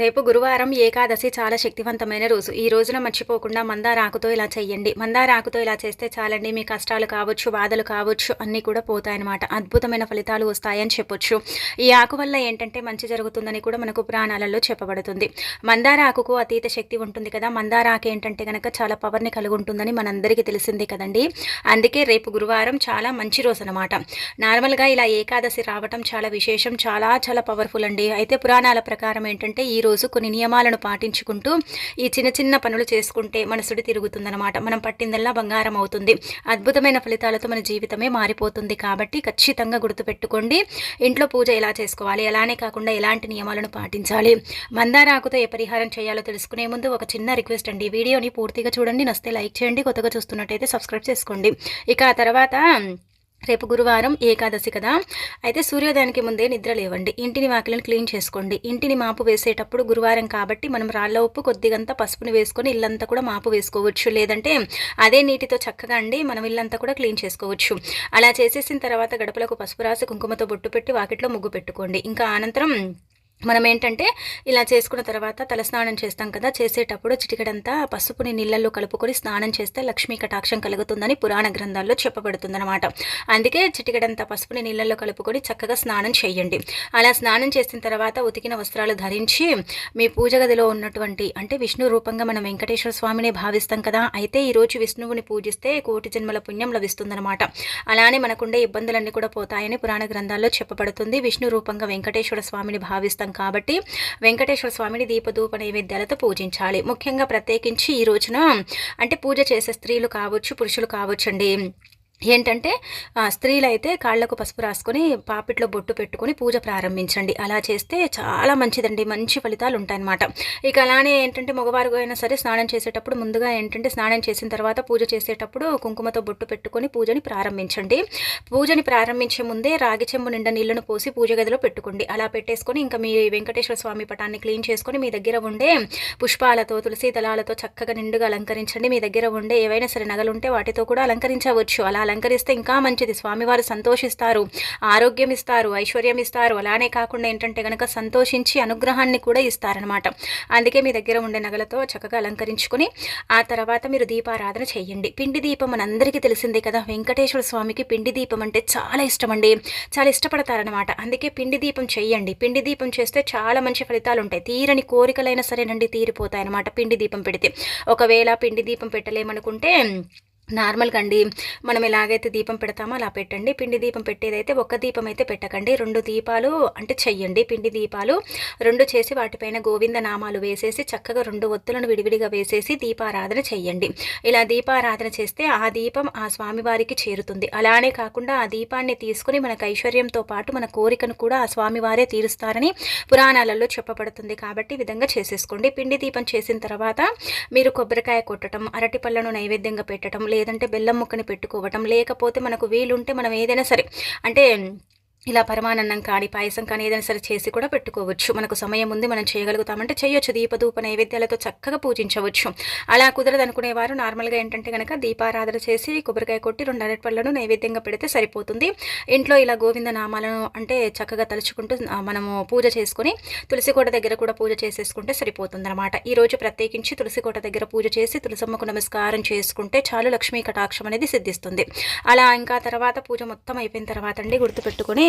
రేపు గురువారం ఏకాదశి చాలా శక్తివంతమైన రోజు. ఈ రోజున మర్చిపోకుండా మందారాకుతో ఇలా చేయండి మందారాకుతో ఇలా చేస్తే చాలండి మీ కష్టాలు కావచ్చు బాధలు కావచ్చు అన్నీ కూడా పోతాయన్నమాట. అద్భుతమైన ఫలితాలు వస్తాయని చెప్పొచ్చు. ఈ ఆకు వల్ల ఏంటంటే మంచి జరుగుతుందని కూడా మనకు పురాణాలలో చెప్పబడుతుంది. మందార ఆకుకు అతీత శక్తి ఉంటుంది కదా. మందార ఆకు ఏంటంటే కనుక చాలా పవర్ని కలిగి ఉంటుందని మనందరికీ తెలిసిందే కదండి. అందుకే రేపు గురువారం చాలా మంచి రోజు అనమాట నార్మల్గా ఇలా ఏకాదశి రావటం చాలా విశేషం. చాలా చాలా పవర్ఫుల్ అండి. అయితే పురాణాల ప్రకారం ఏంటంటే ఈ రోజు కొన్ని నియమాలను పాటించుకుంటూ ఈ చిన్న చిన్న పనులు చేసుకుంటే మనసుడి తిరుగుతుందనమాట మనం పట్టిందల్లా బంగారం అవుతుంది. అద్భుతమైన ఫలితాలతో మన జీవితమే మారిపోతుంది కాబట్టి ఖచ్చితంగా గుర్తుపెట్టుకోండి. ఇంట్లో పూజ ఎలా చేసుకోవాలి? అలానే కాకుండా ఎలాంటి నియమాలను పాటించాలి? మందారాకుతో ఏ పరిహారం చేయాలో తెలుసుకునే ముందు ఒక చిన్న రిక్వెస్ట్ అండి. వీడియోని పూర్తిగా చూడండి. నస్తే లైక్ చేయండి. కొత్తగా చూస్తున్నట్టయితే సబ్స్క్రైబ్ చేసుకోండి. ఇక ఆ తర్వాత రేపు గురువారం ఏకాదశి కదా. అయితే సూర్యోదయానికి ముందే నిద్ర లేవండి. ఇంటిని వాకిలను క్లీన్ చేసుకోండి. ఇంటిని మాపు వేసేటప్పుడు గురువారం కాబట్టి మనం రాళ్ళ ఉప్పు కొద్దిగంత పసుపుని వేసుకొని ఇల్లంతా కూడా మాపు వేసుకోవచ్చు. లేదంటే అదే నీటితో చక్కగా అండి మనం ఇల్లంతా కూడా క్లీన్ చేసుకోవచ్చు. అలా చేసేసిన తర్వాత గడపలకు పసుపు రాసి కుంకుమతో బొట్టు పెట్టి వాకిట్లో ముగ్గు పెట్టుకోండి. ఇంకా అనంతరం మనం ఏంటంటే ఇలా చేసుకున్న తర్వాత తలస్నానం చేస్తాం కదా చేసేటప్పుడు చిటికడంతా పసుపుని నీళ్ళల్లో కలుపుకొని స్నానం చేస్తే లక్ష్మీ కటాక్షం కలుగుతుందని పురాణ గ్రంథాల్లో చెప్పబడుతుందన్నమాట. అందుకే చిటికడంతా పసుపుని నీళ్ళల్లో కలుపుకొని చక్కగా స్నానం చేయండి. అలా స్నానం చేసిన తర్వాత ఉతికిన వస్త్రాలు ధరించి మీ పూజ గదిలో ఉన్నటువంటి అంటే విష్ణు రూపంగా మనం వెంకటేశ్వర స్వామిని భావిస్తాం కదా అయితే ఈరోజు విష్ణువుని పూజిస్తే కోటి జన్మల పుణ్యం లభిస్తుందన్నమాట. అలానే మనకుండే ఇబ్బందులన్నీ కూడా పోతాయని పురాణ గ్రంథాల్లో చెప్పబడుతుంది. విష్ణు రూపంగా వెంకటేశ్వర స్వామిని భావిస్తాం కాబట్టి వెంకటేశ్వర స్వామిని దీపధూప నైవేద్యాలతో పూజించాలి. ముఖ్యంగా ప్రత్యేకించి ఈ రోజున అంటే పూజ చేసే స్త్రీలు కావచ్చు పురుషులు కావచ్చండి. ఏంటంటే స్త్రీలైతే కాళ్ళకు పసుపు రాసుకొని పాపిట్లో బొట్టు పెట్టుకొని పూజ ప్రారంభించండి. అలా చేస్తే చాలా మంచిదండి. మంచి ఫలితాలు ఉంటాయన్నమాట. ఇక అలానే ఏంటంటే మగవారు అయినా సరే స్నానం చేసేటప్పుడు ముందుగా ఏంటంటే స్నానం చేసిన తర్వాత పూజ చేసేటప్పుడు కుంకుమతో బొట్టు పెట్టుకొని పూజని ప్రారంభించండి. పూజని ప్రారంభించే ముందే రాగి చెంబు నిండా నీళ్ళను పోసి పూజ గదిలో పెట్టుకోండి. అలా పెట్టేసుకొని ఇంకా మీ వెంకటేశ్వర స్వామి పటాన్ని క్లీన్ చేసుకొని మీ దగ్గర ఉండే పుష్పాలతో తులసి దళాలతో చక్కగా నిండుగా అలంకరించండి. మీ దగ్గర ఉండే ఏవైనా సరే నగలుంటే వాటితో కూడా అలంకరించవచ్చు. అలా అలంకరిస్తే ఇంకా మంచిది. స్వామివారు సంతోషిస్తారు ఆరోగ్యం ఇస్తారు ఐశ్వర్యం ఇస్తారు అలానే కాకుండా ఏంటంటే కనుక సంతోషించి అనుగ్రహాన్ని కూడా ఇస్తారనమాట అందుకే మీ దగ్గర ఉండే నగలతో చక్కగా అలంకరించుకొని ఆ తర్వాత మీరు దీపారాధన చేయండి. పిండి దీపం మనందరికీ తెలిసిందే కదా. వెంకటేశ్వర స్వామికి పిండి దీపం అంటే చాలా ఇష్టం అండి చాలా ఇష్టపడతారనమాట అందుకే పిండి దీపం చేయండి. పిండి దీపం చేస్తే చాలా మంచి ఫలితాలు ఉంటాయి. తీరని కోరికలైనా సరేనండి తీరిపోతాయి అనమాట పిండి దీపం పెడితే. ఒకవేళ పిండి దీపం పెట్టలేమనుకుంటే నార్మల్గా అండి మనం ఎలాగైతే దీపం పెడతామో అలా పెట్టండి. పిండి దీపం పెట్టేదైతే ఒక దీపం అయితే పెట్టకండి. రెండు దీపాలు అంటే చెయ్యండి. పిండి దీపాలు రెండు చేసి వాటిపైన గోవింద నామాలు వేసేసి చక్కగా రెండు ఒత్తులను విడివిడిగా వేసేసి దీపారాధన చెయ్యండి. ఇలా దీపారాధన చేస్తే ఆ దీపం ఆ స్వామివారికి చేరుతుంది. అలానే కాకుండా ఆ దీపాన్ని తీసుకుని మనకు ఐశ్వర్యంతో పాటు మన కోరికను కూడా ఆ స్వామివారే తీరుస్తారని పురాణాలలో చెప్పబడుతుంది. కాబట్టి విధంగా చేసేసుకోండి. పిండి దీపం చేసిన తర్వాత మీరు కొబ్బరికాయ కొట్టడం అరటి పళ్ళను నైవేద్యంగా పెట్టడం లేదంటే బెల్లం ముక్కని పెట్టుకోవటం లేకపోతే మనకు వీలుంటే మనం ఏదైనా సరే అంటే ఇలా పరమానందం కానీ పాయసం కానీ ఏదైనా సరే చేసి కూడా పెట్టుకోవచ్చు. మనకు సమయం ఉంది మనం చేయగలుగుతామంటే చేయొచ్చు. దీపధూప నైవేద్యాలతో చక్కగా పూజించవచ్చు. అలా కుదరదు అనుకునేవారు నార్మల్గా ఏంటంటే కనుక దీపారాధన చేసి కొబ్బరికాయ కొట్టి రెండు అరటి పళ్ళను నైవేద్యంగా పెడితే సరిపోతుంది. ఇంట్లో ఇలా గోవింద నామాలను అంటే చక్కగా తలుచుకుంటూ మనము పూజ చేసుకొని తులసికోట దగ్గర కూడా పూజ చేసేసుకుంటే సరిపోతుంది అనమాట ఈరోజు ప్రత్యేకించి తులసికోట దగ్గర పూజ చేసి తులసమ్మకు నమస్కారం చేసుకుంటే చాలు లక్ష్మీ కటాక్షం అనేది సిద్ధిస్తుంది. అలా ఇంకా తర్వాత పూజ మొత్తం అయిపోయిన తర్వాత అండి గుర్తుపెట్టుకొని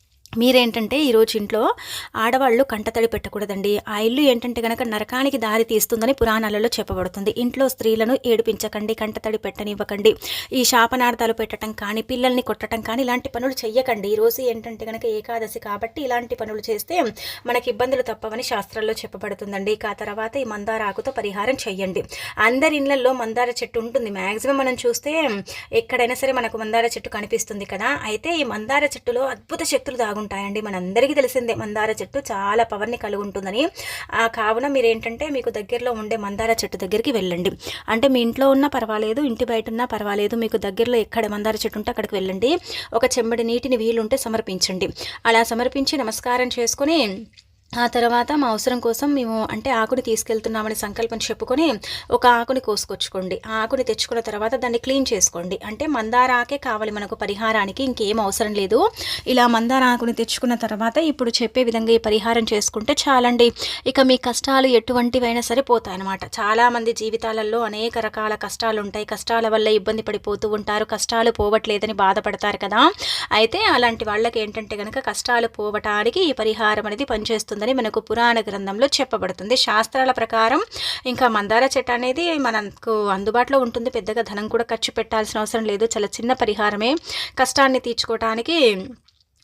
మీరేంటంటే ఈరోజు ఇంట్లో ఆడవాళ్ళు కంటతడి పెట్టకూడదండి. ఆ ఇల్లు ఏంటంటే కనుక నరకానికి దారి తీస్తుందని పురాణాలలో చెప్పబడుతుంది. ఇంట్లో స్త్రీలను ఏడిపించకండి కంటతడి పెట్టనివ్వకండి. ఈ శాపనార్థాలు పెట్టడం కానీ పిల్లల్ని కొట్టడం కానీ ఇలాంటి పనులు చెయ్యకండి. ఈరోజు ఏంటంటే కనుక ఏకాదశి కాబట్టి ఇలాంటి పనులు చేస్తే మనకి ఇబ్బందులు తప్పవని శాస్త్రాల్లో చెప్పబడుతుందండి. ఆ తర్వాత ఈ మందార ఆకుతో పరిహారం చెయ్యండి. అందరి ఇళ్ళలో మందార చెట్టు ఉంటుంది. మ్యాక్సిమం మనం చూస్తే ఎక్కడైనా సరే మనకు మందార చెట్టు కనిపిస్తుంది కదా. అయితే ఈ మందార చెట్టులో అద్భుత శక్తులు దాగు ఉంటాయండి మనందరికీ తెలిసిందే మందార చెట్టు చాలా పవర్ని కలిగి ఉంటుందని ఆ కావున మీరు ఏంటంటే మీకు దగ్గరలో ఉండే మందార చెట్టు దగ్గరికి వెళ్ళండి. అంటే మీ ఇంట్లో ఉన్నా పర్వాలేదు ఇంటి బయట ఉన్నా పర్వాలేదు మీకు దగ్గరలో ఎక్కడ మందార చెట్టు ఉంటే అక్కడికి వెళ్ళండి. ఒక చెంబడి నీటిని వీలుంటే సమర్పించండి. అలా సమర్పించి నమస్కారం చేసుకొని ఆ తర్వాత మా అవసరం కోసం మేము అంటే ఆకుని తీసుకెళ్తున్నామని సంకల్పం చెప్పుకొని ఒక ఆకుని కోసుకొచ్చుకోండి. ఆ ఆకుని తెచ్చుకున్న తర్వాత దాన్ని క్లీన్ చేసుకోండి. అంటే మందార ఆకే కావాలి మనకు పరిహారానికి ఇంకేం అవసరం లేదు. ఇలా మందార ఆకుని తెచ్చుకున్న తర్వాత ఇప్పుడు చెప్పే విధంగా ఈ పరిహారం చేసుకుంటే చాలండి. ఇక మీ కష్టాలు ఎటువంటివైనా సరే పోతాయన్నమాట. చాలామంది జీవితాలలో అనేక రకాల కష్టాలు ఉంటాయి కష్టాల వల్ల ఇబ్బంది పడిపోతూ ఉంటారు. కష్టాలు పోవట్లేదని బాధపడతారు కదా. అయితే అలాంటి వాళ్ళకి ఏంటంటే కనుక కష్టాలు పోవటానికి ఈ పరిహారం అనేది పనిచేస్తుంది. ఉంటుందని మనకు పురాణ గ్రంథంలో చెప్పబడుతుంది. శాస్త్రాల ప్రకారం ఇంకా మందార చెట్టు అనేది మనకు అందుబాటులో ఉంటుంది. పెద్దగా ధనం కూడా ఖర్చు పెట్టాల్సిన అవసరం లేదు. చాలా చిన్న పరిహారమే కష్టాన్ని తీర్చుకోవటానికి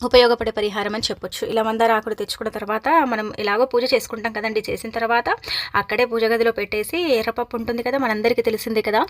ఉపయోగపడే పరిహారం అని చెప్పొచ్చు. ఇలా మందార ఆకులు తెచ్చుకున్న తర్వాత మనం ఇలాగో పూజ చేసుకుంటాం కదండి. చేసిన తర్వాత అక్కడే పూజ గదిలో పెట్టేసి ఎర్రపప్పు ఉంటుంది కదా మనందరికీ తెలిసిందే కదా.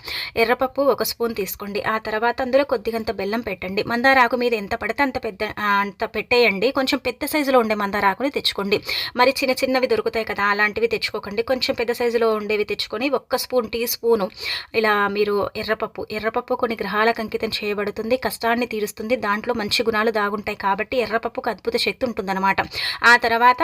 ఎర్రపప్పు ఒక స్పూన్ తీసుకోండి. ఆ తర్వాత అందులో కొద్దిగంత బెల్లం పెట్టండి. మందార ఆకు మీద ఎంత పడితే అంత పెద్ద అంత పెట్టేయండి. కొంచెం పెద్ద సైజులో ఉండే మందార ఆకుని తెచ్చుకోండి. మరి చిన్న చిన్నవి దొరుకుతాయి కదా అలాంటివి తెచ్చుకోకండి. కొంచెం పెద్ద సైజులో ఉండేవి తెచ్చుకొని ఒక్క స్పూన్ టీ స్పూను ఇలా మీరు ఎర్రపప్పు ఎర్రపప్పు కొన్ని గ్రహాలకు అంకితం చేయబడుతుంది. కష్టాన్ని తీరుస్తుంది. దాంట్లో మంచి గుణాలు దాగుంటాయి కాబట్టి కాబట్టి ఎర్రపప్పుకు అద్భుత శక్తి ఉంటుందన్నమాట. ఆ తర్వాత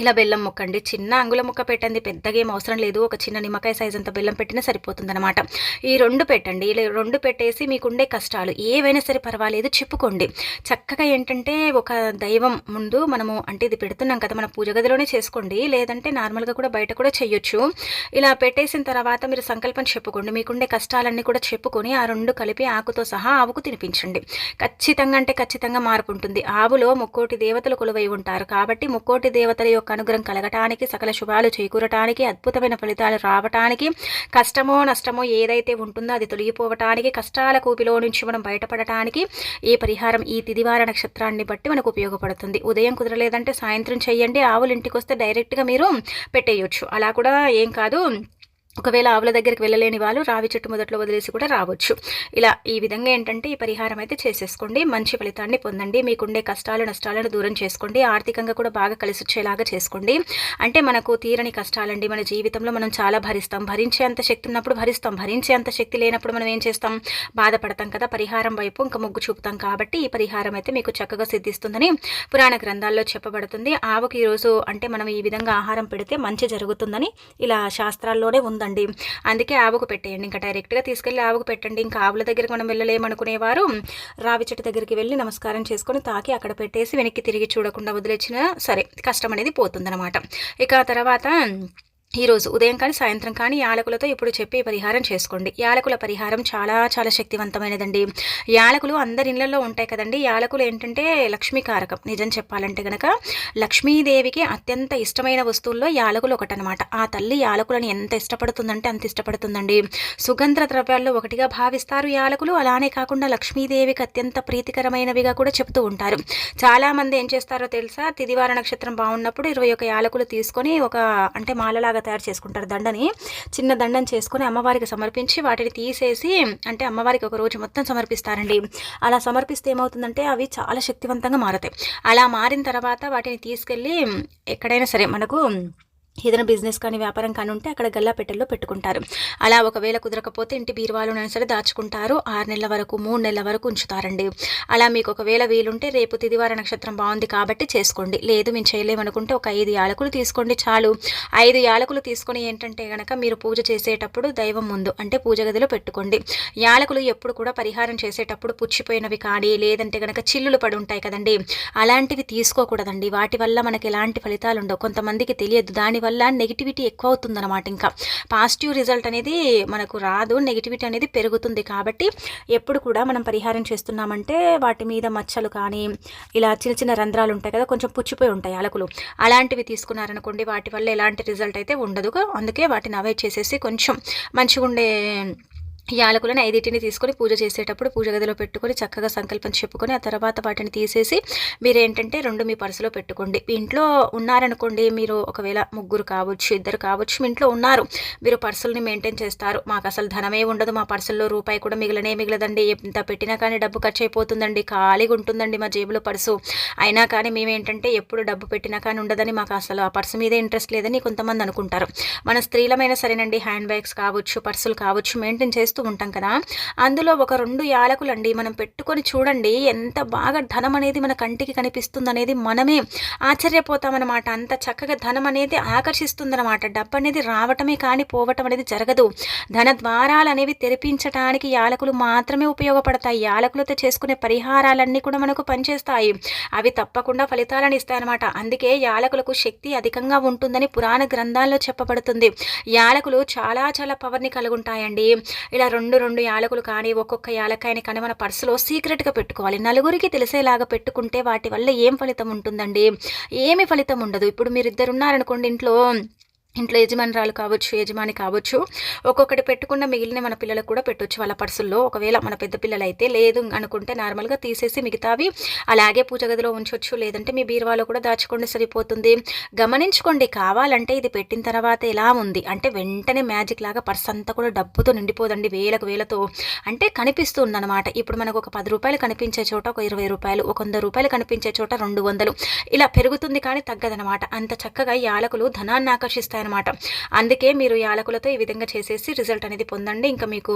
ఇలా బెల్లం ముక్కండి చిన్న అంగుళ ముక్క పెట్టండి. పెద్దగా ఏం అవసరం లేదు. ఒక చిన్న నిమ్మకాయ సైజ్ అంత బెల్లం పెట్టినా సరిపోతుందన్నమాట. ఈ రెండు పెట్టండి. ఇలా రెండు పెట్టేసి మీకుండే కష్టాలు. ఏవైనా సరే పర్వాలేదు. చెప్పుకోండి. చక్కగా ఏంటంటే ఒక దైవం ముందు మనము అంటే ఇది పెడుతున్నాం కదా మన పూజ గదిలోనే చేసుకోండి. లేదంటే నార్మల్గా కూడా బయట కూడా చేయొచ్చు. ఇలా పెట్టేసిన తర్వాత మీరు సంకల్పం చెప్పుకోండి. మీకుండే కష్టాలన్నీ కూడా చెప్పుకొని ఆ రెండు కలిపి ఆకుతో సహా ఆవుకు తినిపించండి. ఖచ్చితంగా అంటే ఖచ్చితంగా మార్పు ఉంటుంది. ఆవులో ముక్కోటి దేవతలు కొలువై ఉంటారు. కాబట్టి ముక్కోటి దేవతల యొక్క యొక్క అనుగ్రహం కలగటానికి సకల శుభాలు చేకూరటానికి అద్భుతమైన ఫలితాలు రావటానికి కష్టమో నష్టమో ఏదైతే ఉంటుందో అది తొలగిపోవటానికి కష్టాల కూపిలో నుంచి మనం బయటపడటానికి ఈ పరిహారం ఈ తిదివార నక్షత్రాన్ని బట్టి మనకు ఉపయోగపడుతుంది. ఉదయం కుదరలేదంటే సాయంత్రం చేయండి. ఆవులు ఇంటికి వస్తే డైరెక్ట్గా మీరు పెట్టేయచ్చు. అలా కూడా ఏం కాదు. ఒకవేళ ఆవుల దగ్గరికి వెళ్ళలేని వాళ్ళు రావి చెట్టు మొదట్లో వదిలేసి కూడా రావచ్చు. ఇలా ఈ విధంగా ఏంటంటే ఈ పరిహారం అయితే చేసేసుకోండి. మంచి ఫలితాన్ని పొందండి. మీకుండే కష్టాలు నష్టాలను దూరం చేసుకోండి. ఆర్థికంగా కూడా బాగా కలిసి వచ్చేలాగా చేసుకోండి. అంటే మనకు తీరని కష్టాలండి. మన జీవితంలో మనం చాలా భరిస్తాం. భరించే అంత శక్తి ఉన్నప్పుడు భరిస్తాం. భరించే అంత శక్తి లేనప్పుడు మనం ఏం చేస్తాం? బాధపడతాం కదా. పరిహారం వైపు ఇంకా మొగ్గు చూపుతాం కాబట్టి ఈ పరిహారం అయితే మీకు చక్కగా సిద్ధిస్తుందని పురాణ గ్రంథాల్లో చెప్పబడుతుంది. ఆవుకి ఈరోజు అంటే మనం ఈ విధంగా ఆహారం పెడితే మంచి జరుగుతుందని ఇలా శాస్త్రాల్లోనే ఉందని ఉంటుందండి అందుకే ఆవుకు పెట్టేయండి. ఇంకా డైరెక్ట్గా తీసుకెళ్ళి ఆవుకు పెట్టండి. ఇంకా ఆవుల దగ్గరికి మనం వెళ్ళలేమనుకునేవారు. రావి చెట్టు దగ్గరికి వెళ్ళి నమస్కారం చేసుకొని తాకి అక్కడ పెట్టేసి వెనక్కి తిరిగి చూడకుండా వదిలేచ్చినా సరే కష్టం అనేది పోతుందన్నమాట. ఇక తర్వాత ఈరోజు ఉదయం కానీ సాయంత్రం కానీ యాలకులతో ఇప్పుడు చెప్పే పరిహారం చేసుకోండి. యాలకుల పరిహారం చాలా చాలా శక్తివంతమైనదండి. యాలకులు అందరి ఇళ్ళలో ఉంటాయి కదండి. యాలకులు ఏంటంటే లక్ష్మీకారకం నిజం చెప్పాలంటే గనక లక్ష్మీదేవికి అత్యంత ఇష్టమైన వస్తువుల్లో యాలకులు ఒకటనమాట ఆ తల్లి యాలకులను ఎంత ఇష్టపడుతుందంటే అంత ఇష్టపడుతుందండి. సుగంధ ద్రవ్యాల్లో ఒకటిగా భావిస్తారు యాలకులు. అలానే కాకుండా లక్ష్మీదేవికి అత్యంత ప్రీతికరమైనవిగా కూడా చెప్తూ ఉంటారు. చాలామంది ఏం చేస్తారో తెలుసా? తిదివార నక్షత్రం బాగున్నప్పుడు ఇరవై ఒక యాలకులు తీసుకొని ఒక అంటే మాలలాగా తయారు చేసుకుంటారు దండని. చిన్న దండని చేసుకొని అమ్మవారికి సమర్పించి వాటిని తీసేసి అంటే అమ్మవారికి ఒక రోజు మొత్తం సమర్పిస్తారండి. అలా సమర్పిస్తే ఏమవుతుందంటే అవి చాలా శక్తివంతంగా మారుతాయి. అలా మారిన తర్వాత వాటిని తీసుకెళ్ళి ఎక్కడైనా సరే మనకు ఏదైనా బిజినెస్ కానీ వ్యాపారం కానీ ఉంటే అక్కడ గల్లాపెట్టెల్లో పెట్టుకుంటారు. అలా ఒకవేళ కుదరకపోతే ఇంటి బీరువాలోనైనా సరే దాచుకుంటారు. ఆరు నెలల వరకు మూడు నెలల వరకు ఉంచుతారండి. అలా మీకు ఒకవేళ వీలుంటే రేపు తిదివార నక్షత్రం బాగుంది కాబట్టి చేసుకోండి. లేదు మేము చేయలేమనుకుంటే ఒక ఐదు యాలకులు తీసుకోండి చాలు. ఐదు యాలకులు తీసుకొని ఏంటంటే కనుక మీరు పూజ చేసేటప్పుడు దైవం ముందు అంటే పూజ గదిలో పెట్టుకోండి. యాలకులు ఎప్పుడు కూడా పరిహారం చేసేటప్పుడు పుచ్చిపోయినవి కానీ లేదంటే కనుక చిల్లులు పడి ఉంటాయి కదండి. అలాంటివి తీసుకోకూడదండి. వాటి వల్ల మనకి ఎలాంటి ఫలితాలు ఉండవు. కొంతమందికి తెలియదు. దాని వల్ల నెగిటివిటీ ఎక్కువ అవుతుందన్నమాట ఇంకా. పాజిటివ్ రిజల్ట్ అనేది మనకు రాదు నెగిటివిటీ అనేది పెరుగుతుంది కాబట్టి ఎప్పుడు కూడా మనం పరిహారం చేస్తున్నామంటే వాటి మీద మచ్చలు కానీ ఇలా చిన్న చిన్న రంధ్రాలు ఉంటాయి కదా కొంచెం పుచ్చిపోయి ఉంటాయి అలకులు. అలాంటివి తీసుకున్నారనుకోండి వాటి వల్ల ఎలాంటి రిజల్ట్ అయితే ఉండదు. అందుకే వాటిని అవాయిడ్ చేసేసి కొంచెం మంచిగా ఉండే యాలకులను ఐదింటిని తీసుకొని పూజ చేసేటప్పుడు పూజ గదిలో పెట్టుకొని చక్కగా సంకల్పం చెప్పుకొని ఆ తర్వాత వాటిని తీసేసి మీరు ఏంటంటే రెండు మీ పర్సులో పెట్టుకోండి. మీ ఇంట్లో ఉన్నారనుకోండి మీరు ఒకవేళ ముగ్గురు కావచ్చు ఇద్దరు కావచ్చు మీ ఇంట్లో ఉన్నారు మీరు పర్సుల్ని మెయింటైన్ చేస్తారు. మాకు అసలు ధనమే ఉండదు మా పర్సుల్లో రూపాయి కూడా మిగిలనే మిగిలదండి. ఎంత పెట్టినా కానీ డబ్బు ఖర్చు అయిపోతుందండి ఖాళీగా ఉంటుందండి మా జేబులో పర్సు. అయినా కానీ మేమేంటంటే ఎప్పుడు డబ్బు పెట్టినా కానీ ఉండదని మాకు అసలు ఆ పర్సు మీదే ఇంట్రెస్ట్ లేదని కొంతమంది అనుకుంటారు. మన స్త్రీలమైన సరేనండి హ్యాండ్ బ్యాగ్స్ కావచ్చు పర్సులు కావచ్చు మెయింటైన్ చేస్తూ చూస్తూ ఉంటాం కదా. అందులో ఒక రెండు యాలకులు అండి మనం పెట్టుకొని చూడండి ఎంత బాగా ధనం అనేది మన కంటికి కనిపిస్తుంది అనేది మనమే ఆశ్చర్యపోతామన్నమాట. అంత చక్కగా ధనం అనేది ఆకర్షిస్తుందన్నమాట. డబ్బు అనేది రావటమే కానీ పోవటం అనేది జరగదు. ధన ద్వారాలు అనేవి తెరిపించడానికి యాలకులు మాత్రమే ఉపయోగపడతాయి. యాలకులతో చేసుకునే పరిహారాలన్నీ కూడా మనకు పనిచేస్తాయి. అవి తప్పకుండా ఫలితాలను ఇస్తాయన్నమాట. అందుకే యాలకులకు శక్తి అధికంగా ఉంటుందని పురాణ గ్రంథాల్లో చెప్పబడుతుంది. యాలకులు చాలా చాలా పవర్ని కలిగి ఉంటాయండి ఇలా రెండు రెండు యాలకులు కానీ ఒక్కొక్క యాలకాయని కానీ మన పర్సులో సీక్రెట్గా పెట్టుకోవాలి. నలుగురికి తెలిసేలాగా పెట్టుకుంటే వాటి వల్ల ఏం ఫలితం ఉంటుందండి? ఏమి ఫలితం ఉండదు. ఇప్పుడు మీరు ఇద్దరు ఉన్నారనుకోండి ఇంట్లో ఇంట్లో యజమానురాలు కావచ్చు యజమాని కావచ్చు ఒక్కొక్కటి పెట్టుకున్న మిగిలిన మన పిల్లలకు కూడా పెట్టవచ్చు వాళ్ళ పర్సుల్లో. ఒకవేళ మన పెద్ద పిల్లలు అయితే లేదు అనుకుంటే నార్మల్గా తీసేసి మిగతావి అలాగే పూజ గదిలో ఉంచవచ్చు లేదంటే మీ బీరువాలో కూడా దాచుకోండి సరిపోతుంది. గమనించుకోండి కావాలంటే ఇది పెట్టిన తర్వాత ఎలా ఉంది? అంటే వెంటనే మ్యాజిక్ లాగా పర్స్ అంతా కూడా డబ్బుతో నిండిపోదండి వేలకు వేలతో. అంటే కనిపిస్తుంది అనమాట ఇప్పుడు మనకు ఒక పది రూపాయలు కనిపించే చోట ఒక ఇరవై రూపాయలు ఒక వంద రూపాయలు కనిపించే చోట రెండు వందలు. ఇలా పెరుగుతుంది కానీ తగ్గదనమాట అంత చక్కగా యాలకులు ధనాన్ని ఆకర్షిస్తాయి అనమాట అందుకే మీరు యాలకులతో ఈ విధంగా చేసేసి రిజల్ట్ అనేది పొందండి. ఇంకా మీకు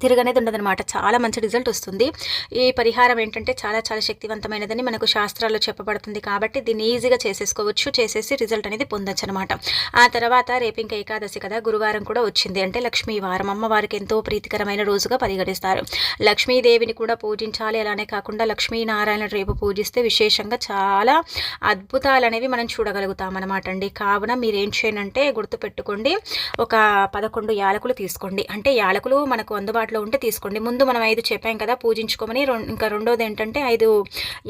తిరగనేది ఉండదనమాట చాలా మంచి రిజల్ట్ వస్తుంది. ఈ పరిహారం ఏంటంటే చాలా చాలా శక్తివంతమైనదని మనకు శాస్త్రాల్లో చెప్పబడుతుంది కాబట్టి దీన్ని ఈజీగా చేసేసుకోవచ్చు. చేసేసి రిజల్ట్ అనేది పొందొచ్చు అనమాట ఆ తర్వాత రేపు ఇంకా ఏకాదశి కదా గురువారం కూడా వచ్చింది. అంటే లక్ష్మీ వారం అమ్మవారికి ఎంతో ప్రీతికరమైన రోజుగా పరిగణిస్తారు. లక్ష్మీదేవిని కూడా పూజించాలి. అలానే కాకుండా లక్ష్మీనారాయణ రేపు పూజిస్తే విశేషంగా చాలా అద్భుతాలు అనేవి మనం చూడగలుగుతాం అనమాట అండి. కావున మీరేం చేయనంటే గుర్తుపెట్టుకోండి. ఒక పదకొండు యాలకులు తీసుకోండి. అంటే యాలకులు మనకు అందుబాటు అందుబాటులో ఉంటే తీసుకోండి. ముందు మనం ఐదు చెప్పాం కదా పూజించుకోమని ఇంకా రెండోది ఏంటంటే ఐదు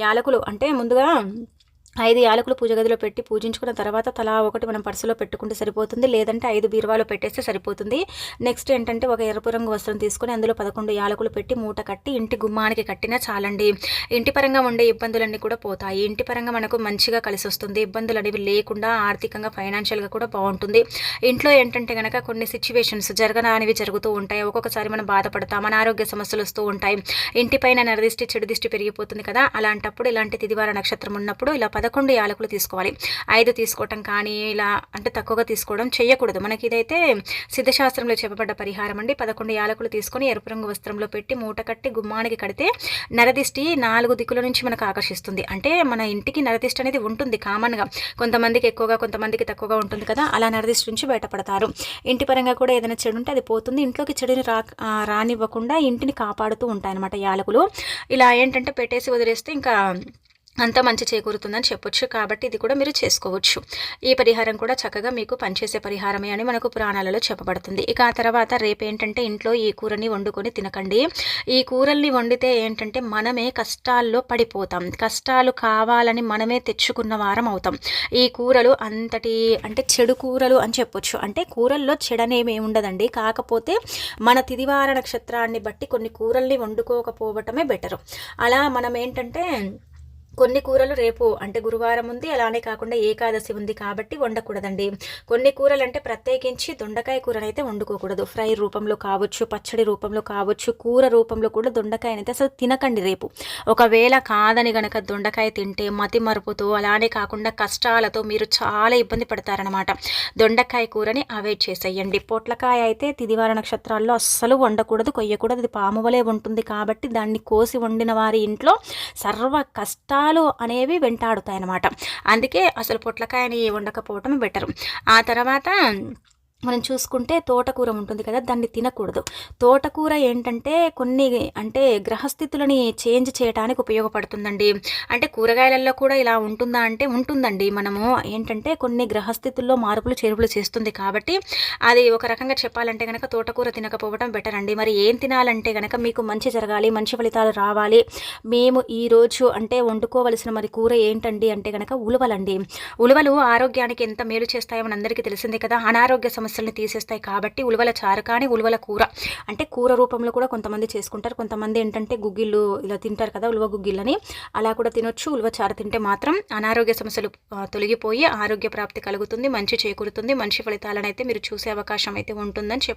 యాలకులు అంటే ముందుగా ఐదు యాలకులు పూజ గదిలో పెట్టి పూజించుకున్న తర్వాత తలా ఒకటి మనం పర్సులో పెట్టుకుంటే సరిపోతుంది లేదంటే ఐదు బీరువాలో పెట్టేస్తే సరిపోతుంది. నెక్స్ట్ ఏంటంటే ఒక ఎరుపు రంగు వస్త్రం తీసుకొని అందులో పదకొండు యాలకులు పెట్టి మూట కట్టి ఇంటి గుమ్మానికి కట్టినా చాలండి. ఇంటి పరంగా ఉండే ఇబ్బందులన్నీ కూడా పోతాయి. ఇంటి పరంగా మనకు మంచిగా కలిసి వస్తుంది. ఇబ్బందులు అనేవి లేకుండా ఆర్థికంగా ఫైనాన్షియల్గా కూడా బాగుంటుంది. ఇంట్లో ఏంటంటే కనుక కొన్ని సిచ్యువేషన్స్ జరగనానివి జరుగుతూ ఉంటాయి. ఒక్కొక్కసారి మనం బాధపడతాం మన ఆరోగ్య సమస్యలు వస్తూ ఉంటాయి. ఇంటిపైన నరదిష్టి చెడు దిష్టి పెరిగిపోతుంది కదా. అలాంటప్పుడు ఇలాంటి తిదివార నక్షత్రం ఉన్నప్పుడు ఇలా పద పదకొండు యాలకులు తీసుకోవాలి. ఐదు తీసుకోవటం కానీ ఇలా అంటే తక్కువగా తీసుకోవడం చేయకూడదు. మనకి ఇదైతే సిద్ధశాస్త్రంలో చెప్పబడ్డ పరిహారం అండి. పదకొండు యాలకులు తీసుకొని ఎరుపు రంగు వస్త్రంలో పెట్టి మూట కట్టి గుమ్మానికి కడితే నరదిష్టి నాలుగు దిక్కుల నుంచి మనకు ఆకర్షిస్తుంది. అంటే మన ఇంటికి నరదిష్టి అనేది ఉంటుంది కామన్గా. కొంతమందికి ఎక్కువగా కొంతమందికి తక్కువగా ఉంటుంది కదా అలా నరదిష్టి నుంచి బయటపడతారు. ఇంటి పరంగా కూడా ఏదైనా చెడు ఉంటే అది పోతుంది. ఇంట్లోకి చెడుని రా రానివ్వకుండా ఇంటిని కాపాడుతూ ఉంటాయి అనమాట యాలకులు. ఇలా ఏంటంటే పెట్టేసి వదిలేస్తే ఇంకా అంత మంచి చేకూరుతుందని చెప్పొచ్చు. కాబట్టి ఇది కూడా మీరు చేసుకోవచ్చు. ఈ పరిహారం కూడా చక్కగా మీకు పనిచేసే పరిహారమే అని మనకు పురాణాలలో చెప్పబడుతుంది. ఇక ఆ తర్వాత రేపు ఏంటంటే ఇంట్లో ఈ కూరని వండుకొని తినకండి. ఈ కూరల్ని వండితే ఏంటంటే మనమే కష్టాల్లో పడిపోతాం. కష్టాలు కావాలని మనమే తెచ్చుకున్న వారం అవుతాం. ఈ కూరలు అంతటి అంటే చెడు కూరలు అని చెప్పొచ్చు. అంటే కూరల్లో చెడనేమి ఉండదండి కాకపోతే మన తిదివార నక్షత్రాన్ని బట్టి కొన్ని కూరల్ని వండుకోకపోవటమే బెటరు. అలా మనం ఏంటంటే కొన్ని కూరలు రేపు అంటే గురువారం ఉంది. అలానే కాకుండా ఏకాదశి ఉంది కాబట్టి వండకూడదండి. కొన్ని కూరలు అంటే ప్రత్యేకించి దొండకాయ కూరనైతే వండుకోకూడదు. ఫ్రై రూపంలో కావచ్చు పచ్చడి రూపంలో కావచ్చు కూర రూపంలో కూడా దొండకాయనైతే అసలు తినకండి రేపు. ఒకవేళ కాదని గనక దొండకాయ తింటే మతి మరుపుతో అలానే కాకుండా కష్టాలతో మీరు చాలా ఇబ్బంది పడతారనమాట దొండకాయ కూరని అవాయిడ్ చేసేయండి. పొట్లకాయ అయితే తిదివార నక్షత్రాల్లో అస్సలు వండకూడదు కొయ్యకూడదు. అది పాము వలె ఉంటుంది కాబట్టి దాన్ని కోసి వండిన వారి ఇంట్లో సర్వ కష్టాలు ఫలితాలు అనేవి వెంటాడుతాయి అన్నమాట అందుకే అసలు పొట్లకాయని వండకపోవటం బెటర్. ఆ తర్వాత మనం చూసుకుంటే తోటకూర ఉంటుంది కదా దాన్ని తినకూడదు. తోటకూర ఏంటంటే కొన్ని అంటే గ్రహస్థితులని చేంజ్ చేయడానికి ఉపయోగపడుతుందండి. అంటే కూరగాయలలో కూడా ఇలా ఉంటుందా అంటే ఉంటుందండి. మనము ఏంటంటే కొన్ని గ్రహస్థితుల్లో మార్పులు చేర్పులు చేస్తుంది కాబట్టి అది ఒక రకంగా చెప్పాలంటే కనుక తోటకూర తినకపోవడం బెటర్ అండి. మరి ఏం తినాలంటే కనుక మీకు మంచి జరగాలి మంచి ఫలితాలు రావాలి. మేము ఈరోజు అంటే వండుకోవలసిన మరి కూర ఏంటండి అంటే కనుక ఉలవలండి. ఉలవలు ఆరోగ్యానికి ఎంత మేలు చేస్తాయో మనందరికీ తెలిసిందే కదా. అనారోగ్య సమస్య సమస్యలను తీసేస్తాయి కాబట్టి ఉలవల చారు కానీ ఉలవల కూర. అంటే కూర రూపంలో కూడా కొంతమంది చేసుకుంటారు. కొంతమంది ఏంటంటే గుగ్గిళ్ళు ఇలా తింటారు కదా ఉలవ గుగ్గిళ్ళని. అలా కూడా తినొచ్చు. ఉలవ చారు తింటే మాత్రం అనారోగ్య సమస్యలు తొలగిపోయి ఆరోగ్య ప్రాప్తి కలుగుతుంది మంచి చేకూరుతుంది మంచి ఫలితాలను అయితే మీరు చూసే అవకాశం అయితే ఉంటుందని చెప్పొచ్చు.